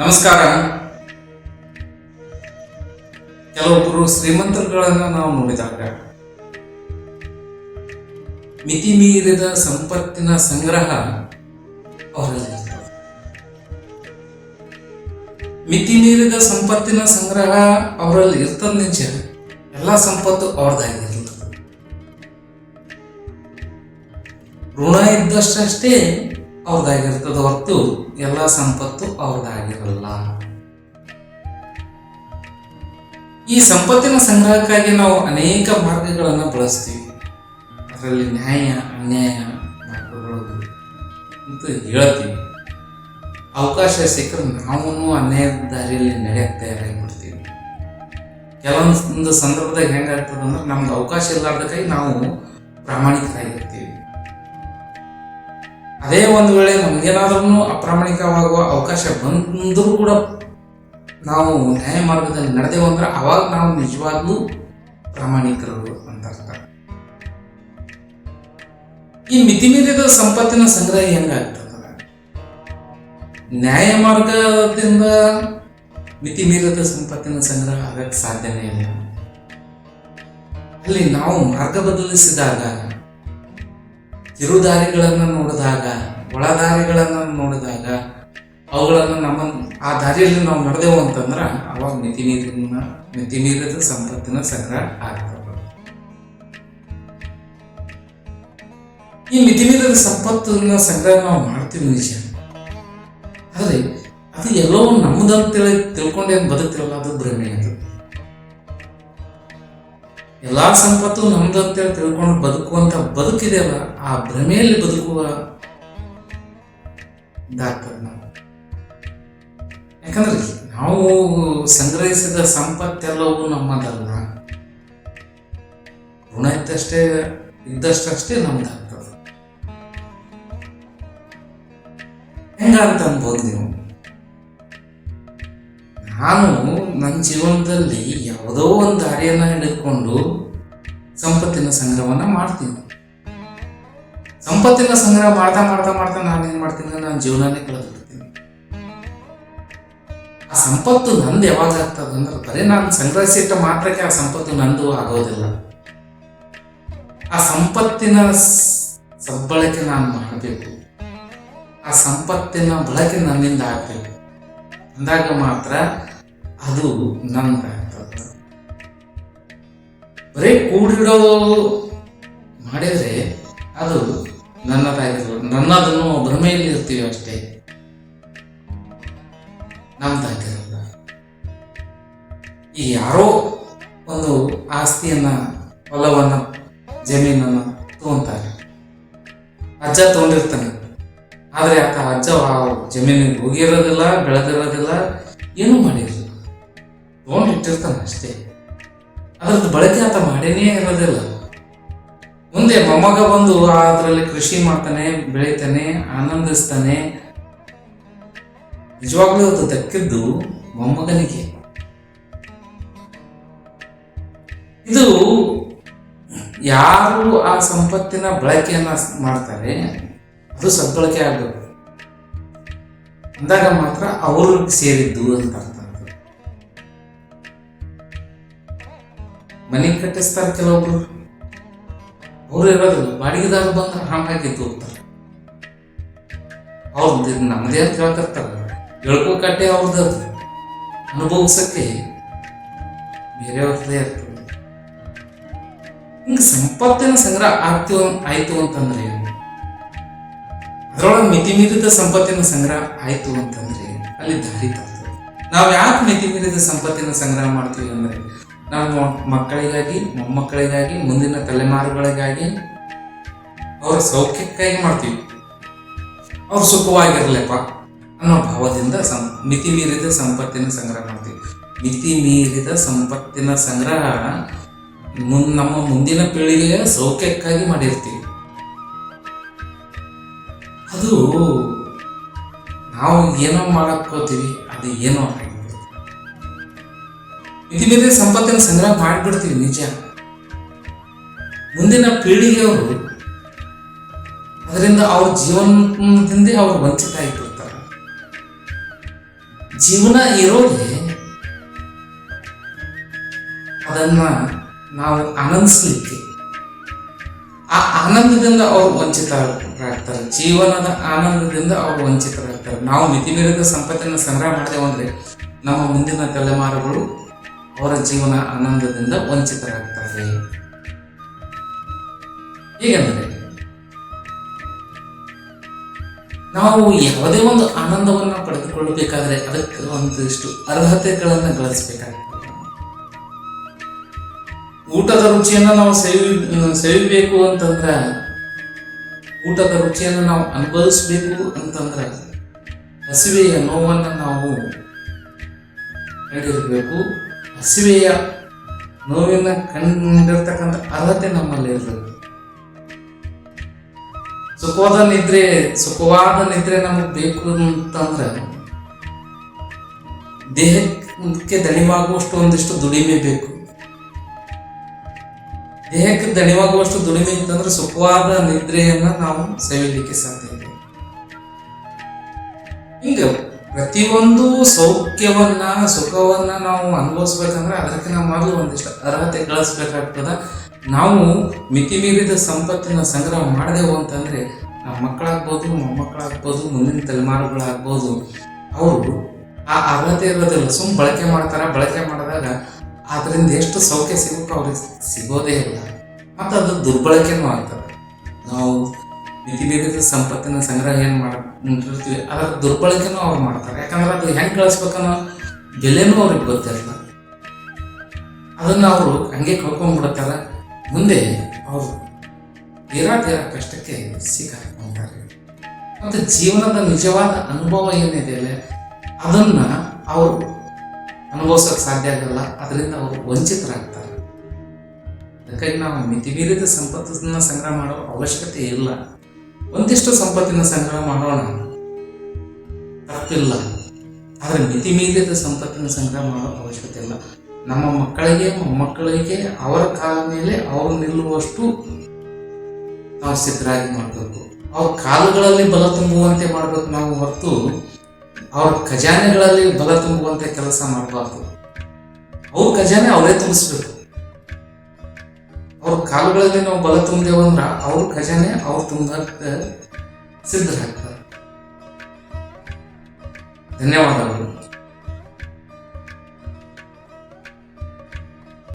ನಮಸ್ಕಾರ. ಕೆಲವೊಬ್ಬರು ಶ್ರೀಮಂತರುಗಳನ್ನು ನಾವು ನೋಡಿದಾಗ, ಮಿತಿ ಮೀರಿದ ಸಂಪತ್ತಿನ ಸಂಗ್ರಹ ಅವರಲ್ಲಿ. ಮಿತಿ ಮೀರಿದ ಸಂಪತ್ತಿನ ಸಂಗ್ರಹ ಅವರಲ್ಲಿ ಇರ್ತದ ನಿಜ. ಎಲ್ಲ ಸಂಪತ್ತು ಅವ್ರದ್ದಾಗಿರ್ತದೆ ಋಣ ಇದ್ದಷ್ಟೇ ಅವ್ರದ್ದಾಗಿರ್ತದ ಹೊರತು ಎಲ್ಲ ಸಂಪತ್ತು ಅವ್ರದ್ದಾಗಿರಲ್ಲ ಈ ಸಂಪತ್ತಿನ ಸಂಗ್ರಹಕ್ಕಾಗಿ ನಾವು ಅನೇಕ ಮಾರ್ಗಗಳನ್ನು ಬಳಸ್ತೀವಿ. ಅದರಲ್ಲಿ ನ್ಯಾಯ, ಅನ್ಯಾಯ ಮಾಡ್ಕೊಳ್ಳೋದು ಅಂತ ಹೇಳ್ತೀವಿ. ಅವಕಾಶ ಸಿಕ್ಕರೆ ನಾವು ಅನ್ಯಾಯದ ದಾರಿಯಲ್ಲಿ ನಡೆಯಕ್ಕೆ ತಯಾರಾಗಿಬಿಡ್ತೀವಿ. ಕೆಲವೊಂದು ಸಂದರ್ಭದಾಗ ಹೆಂಗಾಗ್ತದೆ ಅಂದ್ರೆ ನಮ್ಗೆ ಅವಕಾಶ ಇಲ್ಲಾರ್ದಕ್ಕಾಗಿ ನಾವು ಪ್ರಾಮಾಣಿಕರಾಗಿರ್ತೀವಿ. ಅದೇ ಒಂದು ವೇಳೆ ನಮ್ಗೇನಾದ್ರೂ ಅಪ್ರಾಮಾಣಿಕವಾಗುವ ಅವಕಾಶ ಬಂದರೂ ಕೂಡ ನಾವು ನ್ಯಾಯ ಮಾರ್ಗದಲ್ಲಿ ನಡೆದೆವು ಅಂದ್ರೆ ಅವಾಗ ನಾವು ನಿಜವಾಗ್ಲೂ ಪ್ರಾಮಾಣಿಕರು ಅಂತ ಅರ್ಥ. ಈ ಮಿತಿಮೀರಿದ ಸಂಪತ್ತಿನ ಸಂಗ್ರಹ ಹೆಂಗಾಗ್ತದ? ನ್ಯಾಯ ಮಾರ್ಗದಿಂದ ಮಿತಿಮೀರಿದ ಸಂಪತ್ತಿನ ಸಂಗ್ರಹ ಆಗಕ್ಕೆ ಸಾಧ್ಯನೇ ಇಲ್ಲ. ಅಲ್ಲಿ ನಾವು ಮಾರ್ಗ ಬದಲಿಸಿದಾಗ ಕಿರುದಾರಿಗಳನ್ನು ನೋಡಿದಾಗ, ಒಳದಾರಿಗಳನ್ನು ನೋಡಿದಾಗ, ಅವುಗಳನ್ನು ನಮ್ಮ, ಆ ದಾರಿಯಲ್ಲಿ ನಾವು ನಡೆದೆವು ಅಂತಂದ್ರೆ ಅವಾಗ ಮಿತಿ ನೀರಿನ ಮಿತಿ ಮೀರಿದ ಸಂಪತ್ತಿನ ಸಂಗ್ರಹ ಆಗ್ತದೆ. ಈ ಮಿತಿ ಮೀರಿದ ಸಂಪತ್ತನ್ನ ಸಂಗ್ರಹ ನಾವು ಮಾಡ್ತೀವಿ ನಿಜ ಆದರೆ ಅದು ಎಲ್ಲವೂ ನಮ್ಮದಂತೇಳಿ ತಿಳ್ಕೊಂಡೇನು ಬದುಕ್ತಿರಲ್ಲ ಅದು ಭ್ರಮೆ ಅದು. ಎಲ್ಲಾ ಸಂಪತ್ತು ನಮ್ದು ಅಂತೇಳಿ ತಿಳ್ಕೊಂಡು ಬದುಕುವಂತ ಬದುಕಿದೆಯಲ್ಲ ಆ ಭ್ರಮೆಯಲ್ಲಿ ಬದುಕುವ ಇದಾಗ್ತದೆ ನಾವು. ಯಾಕಂದ್ರೆ ನಾವು ಸಂಗ್ರಹಿಸಿದ ಸಂಪತ್ತೆಲ್ಲವೂ ನಮ್ಮದಲ್ಲ. ಋಣ ಇದ್ದಷ್ಟೇ, ಇದ್ದಷ್ಟಷ್ಟೇ ನಮ್ದಾಗ್ತದೆ ಹೆಂಗಂತ ಅನ್ಬೋದು ನೀವು? ನಾನು ನನ್ನ ಜೀವನದಲ್ಲಿ ಯಾವುದೋ ಒಂದು ದಾರಿಯನ್ನು ಹಿಡಿದುಕೊಂಡು ಸಂಪತ್ತಿನ ಸಂಗ್ರಹವನ್ನ ಮಾಡ್ತೀನಿ. ಸಂಪತ್ತಿನ ಸಂಗ್ರಹ ಮಾಡ್ತಾ ಮಾಡ್ತಾ ಮಾಡ್ತಾ ನಾನು ಏನು ಮಾಡ್ತೀನಿ? ನನ್ನ ಜೀವನನೇ ಕಳೆದಿರ್ತೀನಿ ಆ ಸಂಪತ್ತು ನಂದು ಯಾವಾಗ ಆಗ್ತದೆ ಅಂದ್ರೆ ಬರೀ ನಾನು ಸಂಗ್ರಹಿಸಿಟ್ಟ ಮಾತ್ರಕ್ಕೆ ಆ ಸಂಪತ್ತು ನಂದು ಆಗೋದಿಲ್ಲ. ಆ ಸಂಪತ್ತಿನ ಸದ್ಬಳಕೆ ನಾನು ಮಾಡಬೇಕು. ಆ ಸಂಪತ್ತಿನ ಬಳಕೆ ನನ್ನಿಂದ ಆಗಬೇಕು. ಅಂದಾಗ ಮಾತ್ರ ಅದು ನನ್ನ ನಂದಾಗ್ತದೆ ಬರೀ ಕೂಡಿಡೋ ಮಾಡಿದ್ರೆ ಅದು ನನ್ನದಾಗಿರಲ್ಲ ನನ್ನದನ್ನು ಭ್ರಮೆಯಲ್ಲಿ ಇರ್ತೀವಿ ಅಷ್ಟೇ ನಮ್ದಾಗಿರಲ್ಲ ಈ ಯಾರೋ ಒಂದು ಆಸ್ತಿಯನ್ನ, ಹೊಲವನ್ನ, ಜಮೀನನ್ನ ತಗೊಂತಾರೆ. ಅಜ್ಜ ತಗೊಂಡಿರ್ತಾನೆ. ಆದರೆ ಆತ ಅಜ್ಜ ಜಮೀನಿಗೆ ಹೋಗಿರೋದಿಲ್ಲ, ಬೆಳೆದಿರೋದಿಲ್ಲ, ಏನೂ ಮಾಡಿರಲಿಲ್ಲ ತಗೊಂಡಿಟ್ಟಿರ್ತಾನೆ ಅಷ್ಟೇ ಅದ್ರದ್ದು ಬಳಕೆ ಆತ ಮಾಡೇನೇ ಇರೋದಿಲ್ಲ. ಮುಂದೆ ಮೊಮ್ಮಗ ಬಂದು ಅದರಲ್ಲಿ ಕೃಷಿ ಮಾಡ್ತಾನೆ, ಬೆಳಿತಾನೆ, ಆನಂದಿಸ್ತಾನೆ. ನಿಜವಾಗ್ಲೂ ಅದು ದಕ್ಕಿದ್ದು ಮೊಮ್ಮಗನಿಗೆ. ಇದು ಯಾರು ಆ ಸಂಪತ್ತಿನ ಬಳಕೆಯನ್ನ ಮಾಡ್ತಾರೆ, ಅದು ಸದ್ಬಳಕೆ ಆಗಬೇಕು. ಅಂದಾಗ ಮಾತ್ರ ಅವ್ರಿಗೆ ಸೇರಿದ್ದು ಅಂತ ಮನೆ ಕಟ್ಟಿಸ್ತಾರೆ ಕೆಲವೊಬ್ರು. ಅವ್ರು ಹೇಳೋದು, ಬಾಡಿಗೆದಾರ ಬಂದ್ರೆ ಹಾಂಗಾಗಿತ್ತು ಅಂತ ಅವ್ರದ್ದು ನಮ್ಮದೇ ಅಂತ ಹೇಳ್ತಿರ್ತಾರೆ. ಹೇಳ್ಕೊಟ್ಟೆ ಅವ್ರದ್ದು. ಅನುಭವಿಸಕ್ಕೆ ಬೇರೆಯವ್ರದ್ದೇ ಇರ್ತದೆ. ಹಿಂಗೆ ಸಂಪತ್ತಿನ ಸಂಗ್ರಹ ಆಗ್ತೀವ ಆಯ್ತು ಅಂತಂದ್ರೆ, ಅದರೊಳಗೆ ಮಿತಿ ಮೀರಿದ ಸಂಪತ್ತಿನ ಸಂಗ್ರಹ ಆಯ್ತು ಅಂತಂದ್ರೆ ಅಲ್ಲಿ ದಾರಿ ತಪ್ಪ ನಾವು ಯಾಕೆ ಮಿತಿ ಮೀರಿದ ಸಂಪತ್ತಿನ ಸಂಗ್ರಹ ಮಾಡ್ತೀವಿ ಅಂದ್ರೆ ನಮ್ಮ ಮಕ್ಕಳಿಗಾಗಿ, ಮೊಮ್ಮಕ್ಕಳಿಗಾಗಿ, ಮುಂದಿನ ತಲೆಮಾರುಗಳಿಗಾಗಿ ಅವರ ಸೌಖ್ಯಕ್ಕಾಗಿ ಮಾಡ್ತೀವಿ. ಅವ್ರು ಸುಖವಾಗಿರ್ಲಪ್ಪ ಅನ್ನೋ ಭಾವದಿಂದ ಸಂ, ಮಿತಿ ಮೀರಿದ ಸಂಪತ್ತಿನ ಸಂಗ್ರಹ ಮಾಡ್ತೀವಿ. ಮಿತಿ ಮೀರಿದ ಸಂಪತ್ತಿನ ಸಂಗ್ರಹ ಮುನ್, ನಮ್ಮ ಮುಂದಿನ ಪೀಳಿಗೆಯ ಸೌಖ್ಯಕ್ಕಾಗಿ ಮಾಡಿರ್ತೀವಿ. ಅದು ನಾವು ಏನೋ ಮಾಡಕ್ಕೋತೀವಿ ಅದು ಏನೋ ಆಗಿಬಿಡುತ್ತೆ ಮಿತಿ ಮೀರಿದ ಸಂಪತ್ತಿನ ಸಂಗ್ರಹ ಮಾಡಿಬಿಡ್ತೀವಿ ನಿಜ. ಮುಂದಿನ ಪೀಳಿಗೆಯವರು ಅದರಿಂದ ಅವ್ರ ಜೀವನದಿಂದ ಅವ್ರು ವಂಚಿತ ಆಗಿಬಿಡ್ತಾರೆ. ಜೀವನ ಇರೋದೆ ಅದನ್ನ ನಾವು ಆನಂದಿಸ್ಲಿಕ್ಕೆ. ಆ ಆನಂದದಿಂದ ಅವರು ವಂಚಿತರಾಗ್ತಾರೆ. ಜೀವನದ ಆನಂದದಿಂದ ಅವರು ವಂಚಿತರಾಗ್ತಾರೆ. ನಾವು ಮಿತಿ ಮೀರಿದ ಸಂಪತ್ತಿನ ಸಂಗ್ರಹ ಮಾಡಿದೆವು ಅಂದ್ರೆ ನಮ್ಮ ಮುಂದಿನ ತಲೆಮಾರುಗಳು ಅವರ ಜೀವನ ಆನಂದದಿಂದ ವಂಚಿತರಾಗ್ತಾರೆ. ಹೇಗೆಂದರೆ, ನಾವು ಯಾವುದೇ ಒಂದು ಆನಂದವನ್ನು ಪಡೆದುಕೊಳ್ಳಬೇಕಾದ್ರೆ ಅದಕ್ಕೆ ಒಂದಿಷ್ಟು ಅರ್ಹತೆಗಳನ್ನ ಗಳಿಸಬೇಕಾಗ್ತದೆ. ಊಟದ ರುಚಿಯನ್ನು ನಾವು ಸೇವಿ, ಸೇವಿಬೇಕು ಅಂತಂದ್ರೆ, ಊಟದ ರುಚಿಯನ್ನು ನಾವು ಅನುಭವಿಸಬೇಕು ಅಂತಂದ್ರೆ, ಹಸಿವೆಯ ನೋವನ್ನು ನಾವು ಕಂಡಿರಬೇಕು ಹಸಿವೆಯ ನೋವಿನ ಕಂಡಿರ್ತಕ್ಕಂಥ ಅರ್ಹತೆ ನಮ್ಮಲ್ಲಿ ಇರ್ತದೆ. ಸುಖವಾದ ನಿದ್ರೆ ಸುಖವಾದ ನಿದ್ರೆ ನಮಗೆ ಬೇಕು ಅಂತಂದ್ರೆ ದೇಹಕ್ಕೆ ದಣಿವಾಗುವಷ್ಟು ಒಂದಿಷ್ಟು ದುಡಿಮೆ ಬೇಕು. ದೇಹಕ್ಕೆ ದಣಿವಾಗುವಷ್ಟು ದುಡಿಮೆ ಇತ್ತಂದ್ರೆ ಸುಖವಾದ ನಿದ್ರೆಯನ್ನ ನಾವು ಸವಿಲಿಕ್ಕೆ ಸಾಧ್ಯ ಇದೆ. ಹಿಂಗ ಪ್ರತಿಯೊಂದು ಸೌಖ್ಯವನ್ನ, ಸುಖವನ್ನ ನಾವು ಅನುಭವಿಸ್ಬೇಕಂದ್ರೆ ಅದಕ್ಕೆ ನಾವು ಮೊದಲು ಒಂದಿಷ್ಟು ಅರ್ಹತೆ ಗಳಿಸ್ಬೇಕಾಗ್ತದ. ನಾವು ಮಿತಿ ಮೀರಿದ ಸಂಪತ್ತಿನ ಸಂಗ್ರಹ ಮಾಡಿದೆವು ಅಂತಂದ್ರೆ ನಮ್ಮ ಮಕ್ಕಳಾಗ್ಬೋದು, ಮೊಮ್ಮಕ್ಕಳಾಗ್ಬೋದು, ಮುಂದಿನ ತಲೆಮಾರುಗಳಾಗ್ಬೋದು, ಅವರು ಆ ಅರ್ಹತೆ ಇರೋದಿಲ್ಲ ಸುಮ್ಮ ಬಳಕೆ ಮಾಡ್ತಾರೆ, ಬಳಕೆ ಮಾಡಿದಾಗ ಅದರಿಂದ ಎಷ್ಟು ಸೌಖ್ಯ ಸಿಗುತ್ತೋ ಅವ್ರಿಗೆ ಸಿಗೋದೇ ಇಲ್ಲ. ಮತ್ತು ಅದು ದುರ್ಬಳಕೆನೂ ಆಗ್ತದೆ. ನಾವು ಮಿತಿ ಮೀರಿದ ಸಂಪತ್ತಿನ ಸಂಗ್ರಹ ಏನು ಮಾಡಿರ್ತೀವಿ ಅದರ ದುರ್ಬಳಕೆನೂ ಅವ್ರು ಮಾಡ್ತಾರೆ. ಯಾಕಂದ್ರೆ ಅದು ಹೆಂಗೆ ಕಳಿಸ್ಬೇಕನ್ನೋ ಬೆಲೆನೂ ಅವ್ರಿಗೆ ಗೊತ್ತಿರಲ್ಲ ಅದನ್ನು ಅವರು ಹಂಗೆ ಕಳ್ಕೊಂಡ್ಬಿಡ್ತಾರೆ ಮುಂದೆ ಅವರು ತೀರಾ ತೀರಾ ಕಷ್ಟಕ್ಕೆ ಸಿಕ್ಕಾಕೊಂತಾರೆ ಮತ್ತು ಜೀವನದ ನಿಜವಾದ ಅನುಭವ ಏನಿದೆ ಅದನ್ನ ಅವರು ಅನುಭವಿಸೋಕೆ ಸಾಧ್ಯ ಆಗಲ್ಲ, ಅದರಿಂದ ಅವರು ವಂಚಿತರಾಗ್ತಾರೆ. ಅದಕ್ಕಾಗಿ ನಾವು ಮಿತಿ ಮೀರಿದ ಸಂಪತ್ತನ್ನ ಸಂಗ್ರಹ ಮಾಡೋ ಅವಶ್ಯಕತೆ ಇಲ್ಲ. ಒಂದಿಷ್ಟು ಸಂಪತ್ತಿನ ಸಂಗ್ರಹ ಮಾಡೋಣ. ತಪ್ಪಿಲ್ಲ. ಆದರೆ ಮಿತಿ ಮೀರಿದ ಸಂಪತ್ತಿನ ಸಂಗ್ರಹ ಮಾಡೋ ಅವಶ್ಯಕತೆ ಇಲ್ಲ. ನಮ್ಮ ಮಕ್ಕಳಿಗೆ, ಮೊಮ್ಮಕ್ಕಳಿಗೆ, ಅವರ ಕಾಲ ಮೇಲೆ ಅವರು ನಿಲ್ಲುವಷ್ಟು ನಾವು ಸಿದ್ಧರಾಗಿ ಮಾಡಬೇಕು. ಅವ್ರ ಕಾಲುಗಳಲ್ಲಿ ಬಲ ತುಂಬುವಂತೆ ಮಾಡಬೇಕು ನಾವು ಹೊರತು ಅವ್ರ ಖಜಾನೆಗಳಲ್ಲಿ ಬಲ ತುಂಬುವಂತೆ ಕೆಲಸ ಮಾಡಬಾರ್ದು. ಅವ್ರ ಖಜಾನೆ ಅವರೇ ತುಂಬಿಸ್ಬೇಕು. ಅವ್ರ ಕಾಲುಗಳಲ್ಲಿ ನಾವು ಬಲ ತುಂಬ್ದೇವಂದ್ರ ಅವ್ರ ಖಜಾನೆ ಅವ್ರು ತುಂಬಕ್ಕೆ ಸಿದ್ಧರಾಗ್ತಾರೆ ಧನ್ಯವಾದಗಳು.